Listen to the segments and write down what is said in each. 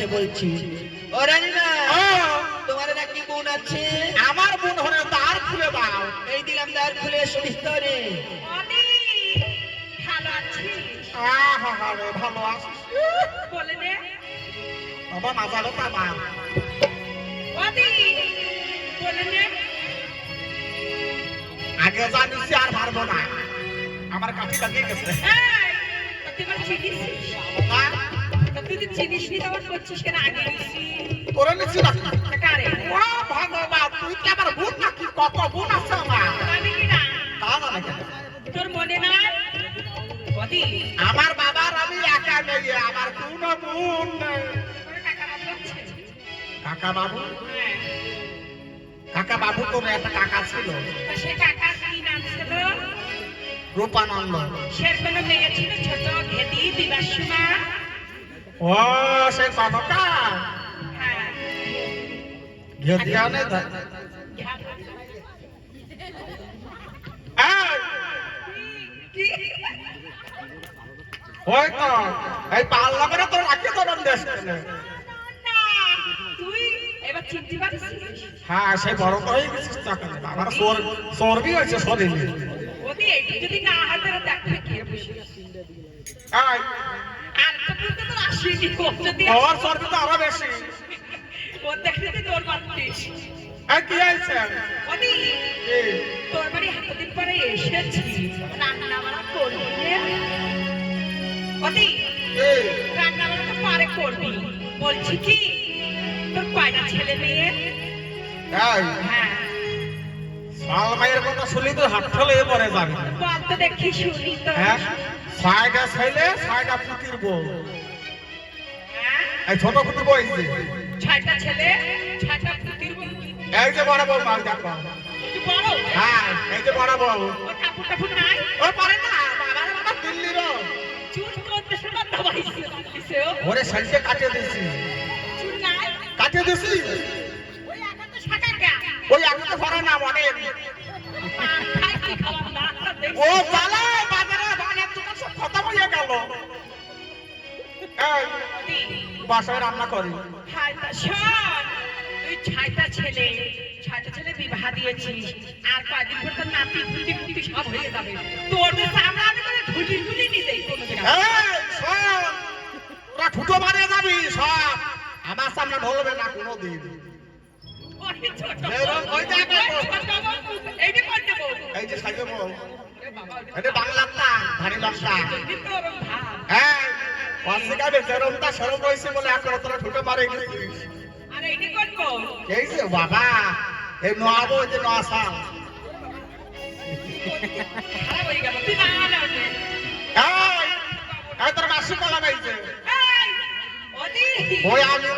হচ্ছে বলছি। ও! রানীমা তোমার নাকি বোন আছে? আমার বোন হলে দ্বার খুলে দাও। এই দিলাম দ্বার খুলে এসো ভিতরে। অদি ভালো আছিস? আহা হা রে, ভালো আছিস। বলে নে বাবা মাজারে পাবা অদি বলে নে আগে জানিস আর পারব না। আমার কাছে গেছে? তুই আমার না, তা তুই তো চিনিস নি তোমার করছিস কেন আগে নিছি নিচ্ছি নাকি কারে? ও ভগবান তুই কি আমার বোন নাকি? কত বোন আছে আমার? আমি কি না? তা না তোর মনে নাই? অদি আমার বাবার আমি একা নেই আমার কোনো বোন নেই। কাকা বাবু কাকা বাবু তোর একটা কাকা ছিল। সে কাকার কি নাম ছিল? রূপানন্দ। সে কোনো মেয়ে ছিল ছোট? ও সে কনকা। ঘেদিয়ানে কি ওই তো এই পাল লাগরে তোর রাখি তোর দেশ না তুই এবার চিনতে পারছিস হ্যাঁ সেই বড় তো হয়ে গেছিস চাকরি আমার সোর চর্বি হয়েছে শরীরে। যদি না তাহলে দেখবে কে আর তো বলতে তো আসেনি। ও যদি তোর চর্বি তো আরও বেশি। ও দেখলে তো তোর মারতিস এই কি হয়েছে? ওদি তোর বাড়ি এতদিন পরে এসেছি। রান্না বান্না করবি ওদি রান্না বান্না তো পারে করবি। বলছি কি তোর কয়টা ছেলে মেয়ে? হ্যাঁ। শাল মায়ের কথা শুনলি তুই হাত ঠলে পরে যাবি। বল তো দেখি শুনি তো। হ্যাঁ? ছয়টা ছেলে ছয়টা পুতির বউ? এই ছোট পুতির বউ ছয়টা ছেলে ছয়টা পুতির বউ। এই যে বড় বউ মাল দেখো। হ্যাঁ এই যে বড় বউ। ও পারে না বাবার বাবা দিল্লির সময় দবাইছে দিছে ওরে কাটিয়ে দিয়েছি। ওই এখন তো ভরা না অনেক ও বাজার সব খতম হয়ে গেল বাসায় রান্না করি। তুই ছয়টা ছেলে ছয়টা ছেলে বিবাহ দিয়েছিস আর কয়দিন পর তোর নাতি ফুটি ফুটি সব হয়ে যাবে। তোর যে চামড়া আমি তোকে ঝুটি ঝুটি নিতে কোনো ঠুটো মারিয়ে যাবি সব। আমার সামনে ঢলবে না কোনো দিন এই যে সাইজে বল। এটা বাংলার না ধানি ভাব হ্যাঁ অস্বীকার যেরমটা সেরম রয়েছে বলে এখন তোরা মারে গেছিস আর করব এই বাবা এই নোয়াবো যে নোয়াশা খারাপ হয়ে গেল তুই না এই এই তোর মাসি কলা পাইছে। ওই আমি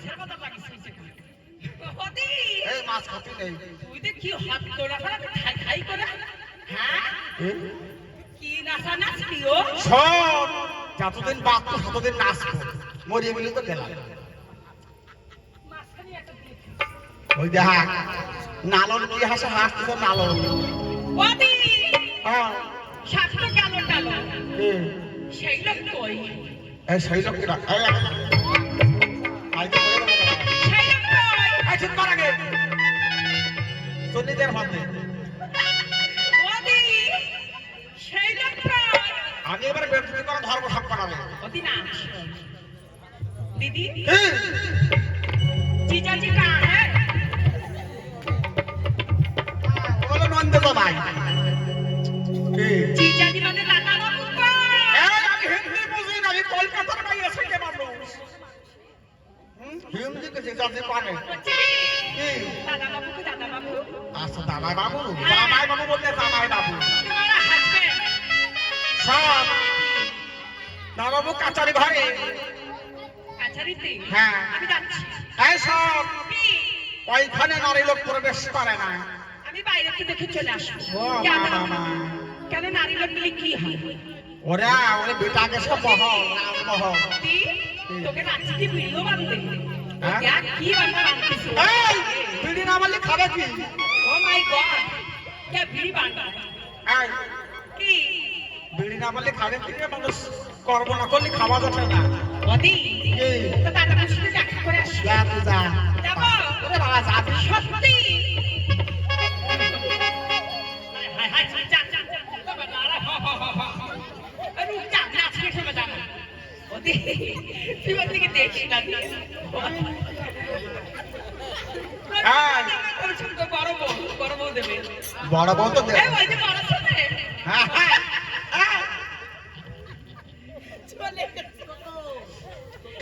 মাছের কথা লাগিস এই মাছ খাতি নেই। তুই তো কি হাত তোরা খাই খাই করে হ্যাঁ কি নাচা নাচবি ও সব যতদিন বাঁচতো ততদিন নাচবো। মরিয়ে গেলে তো গেলাম ওই দেখা নালন কি হাসে হাসতে তো নালন। ওদি হ্যাঁ। সাতটা কালো টালো। সেই লোক কই? এই সেই লোক কি আইছেন মারা গে চল্লিশের মধ্যে আমি এবার বেড়তে করে ধর্ম সব পাঠাবে। দিদি? জিজা জি হ্যাঁ? বলো নন্দ ভাই মিলে কি হয় ওরা ওরে বেটাকে সব মহল রাজমহল তুই তোকে রাত্রি কি ভিডিও বানতে? হ্যাঁ? কি বানতে বানতেছ। এই বিড়ি না বললে খাবে কি? ও মাই গড কে ভিড়ি বানটা এই কি? বিড়ি না বললে খাবে কি রে মানুষ? কর্ম না করলে খাওয়া যাবে না। এই তো দাদা সাথে দেখা করে আসি। যা তুই যা। যাব? ওরে বাবা যাবি সত্যি। বড় বউ তো হ্যাঁ হ্যাঁ।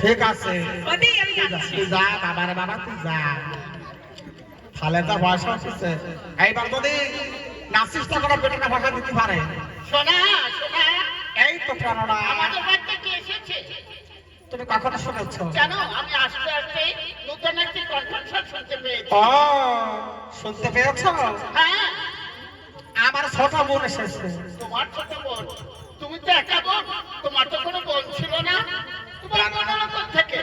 ঠিক আছে। তুই যা, বাবারে বাবা তুই যা। তাহলে তো বয়স হচ্ছে এইবার যদি নাচিস তো কোনো বেটাটা ভাষা দিতে পারে। শোনা শোনা এই তো প্রাণনা। আমাদের তুমি কখনো শুনেছ? জানো আমি আসতে আসতে নতুন একটি কনফারেন্স শুনতে পেয়েছি। ও শুনতে পেয়েছ? হ্যাঁ। আমার ছোট বোন এসেছে। তোমার ছোট বোন? তুমি তো একা বোন তোমার তো কোনো বোন ছিল না। তোমার বোন হলো থেকে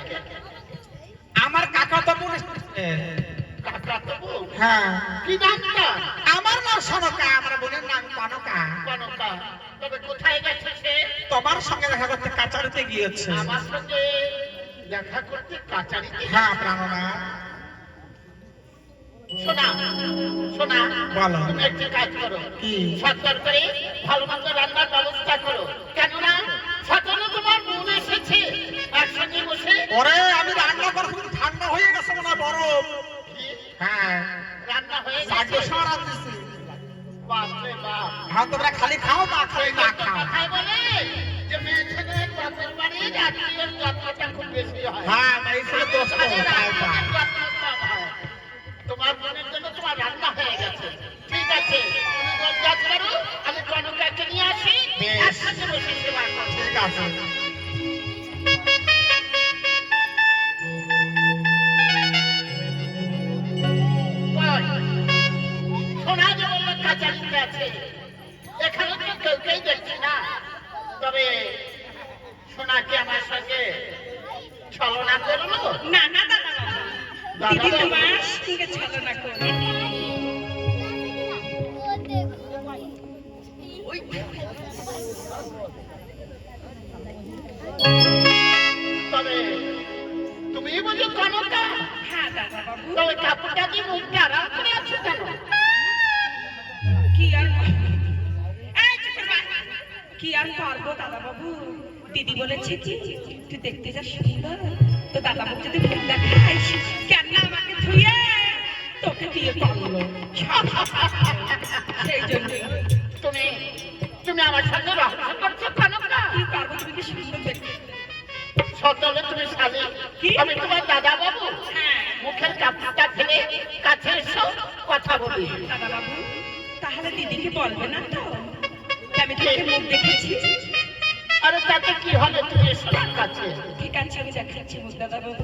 আমার কাকা তো বোন এসেছে। কাকা তো বোন? হ্যাঁ। কি নামটা? আমার নাম সনকা আমার বোনের নাম কনকা। কনকা। তবে কোথায় গেছে সে? তোমার সঙ্গে দেখা করতে কাচারিতে গিয়েছে। আমার সঙ্গে দেখা করতে কাচারিতে হ্যাঁ প্রাণনা। শোনা শোনা বলো। তুমি একটি কাজ করো। কি? সত্তর করে ভালো মন্দ রান্নার ব্যবস্থা করো। কেননা সকালে তোমার মন এসেছে। একসঙ্গে বসে ওরে আমি রান্না করে খুব ঠান্ডা হয়ে গেছে মনে হয় বরফ হ্যাঁ। সরা দিছি হ্যাঁ তোমরা খালি খাও না খালি না খাও যে মেয়ে ছেলের বাপের বাড়ির আত্মীয়ের যত্নটা খুব বেশি হয় এই ছেলে দোষ। তোমার বোনের জন্য তোমার রান্না হয়ে গেছে ঠিক আছে তুমি কাজ করো আমি কনকাকে নিয়ে আসি। একসাথে বসে সেবা ঠিক আছে ready. দিয়ে পারল সেই জন্য তুমি তুমি আমার সঙ্গে রহস্য করছ কনকা কি? পারব তুমি কি সুন্দর দেখতে? সতলে তুমি কি? আমি তোমার দাদা বাবু হ্যাঁ। মুখের কাপড়টা ফেলে কাছে এসো কথা বলি। দাদা বাবু তাহলে দিদিকে বলবে না তো? আমি তোকে মুখ দেখেছি আরে তাতে কি হলে তুমি এসো কাছে। ঠিক আছে আমি দেখাচ্ছি মুখ দাদা বাবু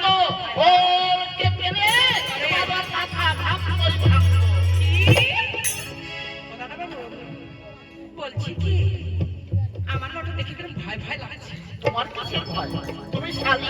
বলছি কি? আমার ওটা দেখে কিরম ভয় ভয় লাগছে। তোমার কাছে ভয়? তুমি শালী?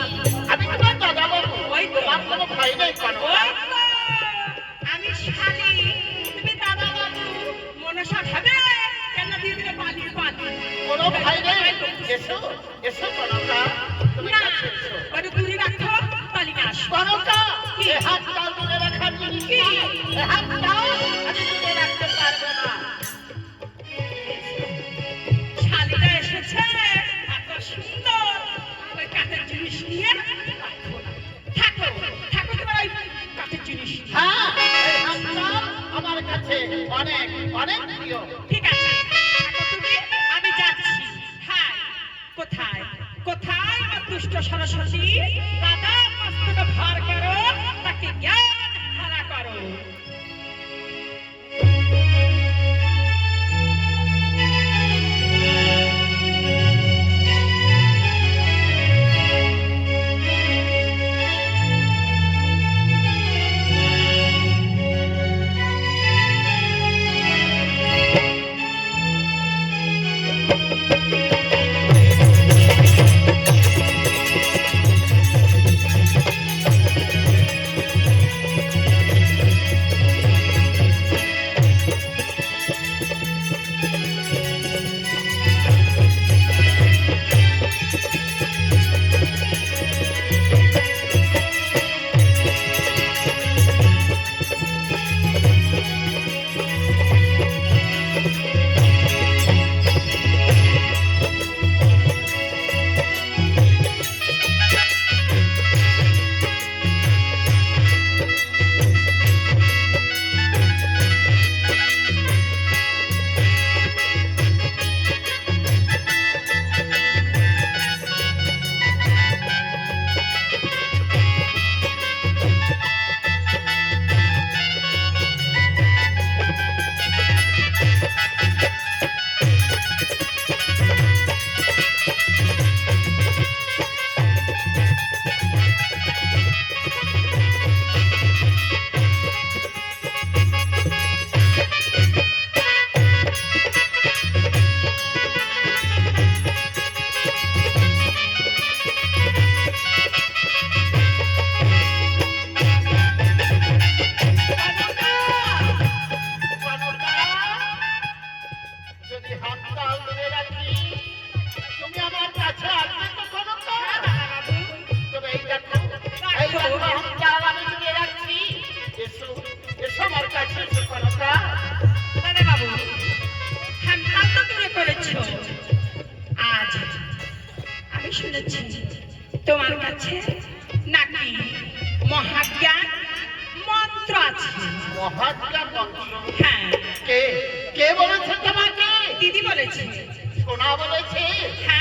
না বলেছি হ্যাঁ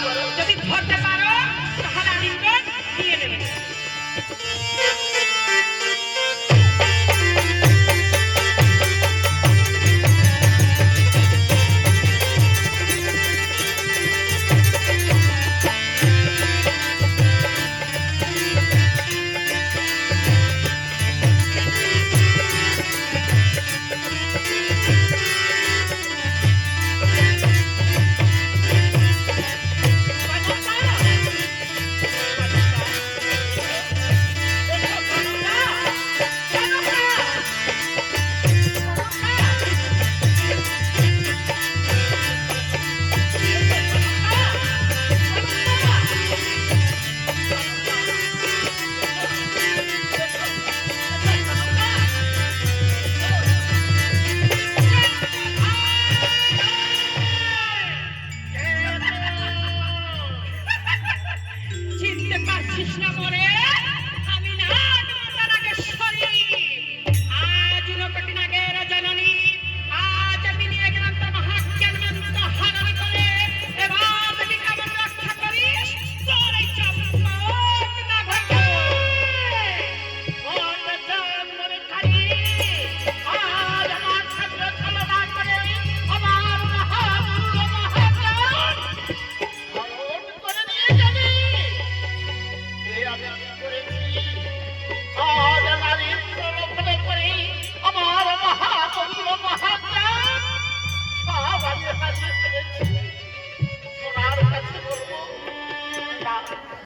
কাশিস না মরে?